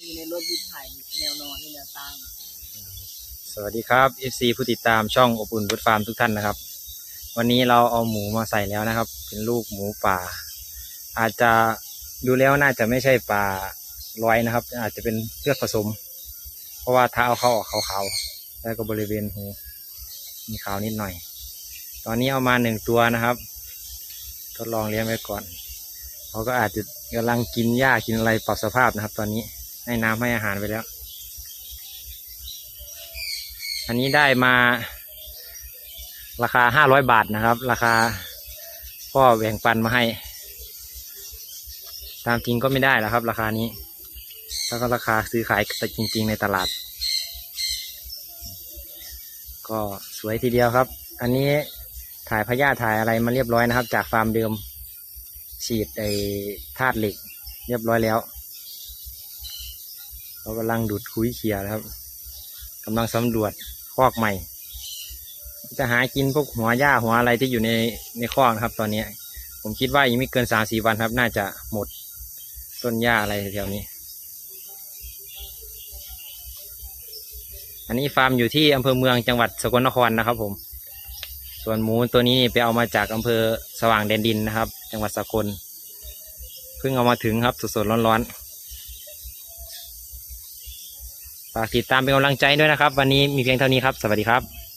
อยู่ในรถวิถ่ายแนวนอนที่แนวตั้ง สวัสดีครับ FC ผู้ติดตามช่องอบอุ่นบุตฟาร์มทุกท่านนะครับ วันนี้เราเอาหมูมาใส่แล้วนะครับ เป็นลูกหมูป่า อาจจะดูแล้วน่าจะไม่ใช่ป่าร้อยนะครับ อาจจะเป็นเลือดผสม เพราะว่าเท้าเขาออกขาวๆแล้วก็บริเวณหูมีขาวนิดหน่อย ตอนนี้เอามาหนึ่งตัวนะครับ ทดลองเลี้ยงไว้ก่อนเขาก็อาจจะกำลังกินหญ้ากินอะไรปรับสภาพนะครับ ตอนนี้ ให้น้ำให้อาหารไปแล้ว อันนี้ได้มา ราคาห้าร้อยบาทนะครับ ราคาพ่อแบ่งปันมาให้ ตามจริงก็ไม่ได้แล้วครับ ราคานี้ แล้วก็ราคาซื้อขายจริง ๆ ในตลาด ก็สวยทีเดียวครับ อันนี้ถ่ายพยาถ่ายอะไรมาเรียบร้อยนะครับ จากฟาร์มเดิมฉีดไอ้ธาตุเหล็ก เรียบร้อยแล้ว เรากำลังดูดคุยเขียนะครับกำลังสำรวจคอกใหม่ จะหากินพวกหัวหญ้าหัวอะไรที่อยู่ในในคอกนะครับ ตอนนี้ ผมคิดว่าอีกไม่เกินสามสี่วันครับ น่าจะหมดต้นหญ้าอะไรแถวนี้ อันนี้ฟาร์มอยู่ที่อำเภอเมืองจังหวัดสกลนครนะครับ ผม ส่วนหมูตัวนี้ไปเอามาจากอำเภอสว่างแดนดินนะครับ จังหวัดสกลเพิ่งเอามาถึงครับสดๆร้อนๆ ฝากติดตามเป็นกำลังใจด้วยนะครับ วันนี้มีเพียงเท่านี้ครับ สวัสดีครับ